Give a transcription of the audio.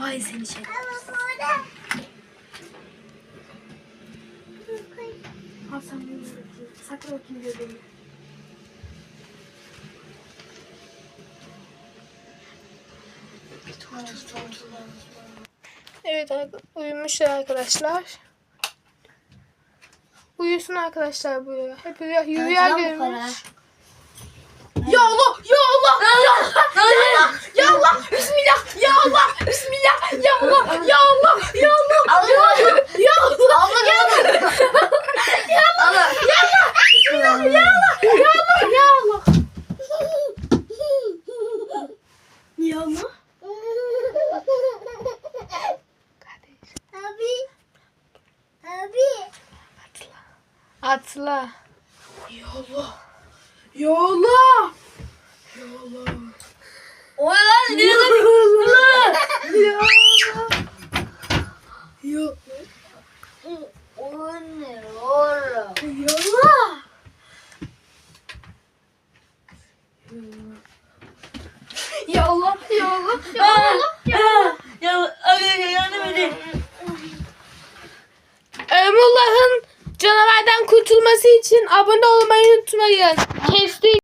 Vay seni şey. Al sen bunu bakayım. Sakla bakayım göbeğini. Evet ar- uyumuşlar arkadaşlar. Uyusun arkadaşlar bu ya. Hep rüya, rüya görmüş. Atla. Ya Allah! Ya Allah! Ya Allah! O ne lan? Ne Allah! Ya Allah! Ya Allah! Ya Allah! Ya abi yardım edin. Emrullah'ın canavardan kurtulması için abone olmayı unutmayın. Kesti.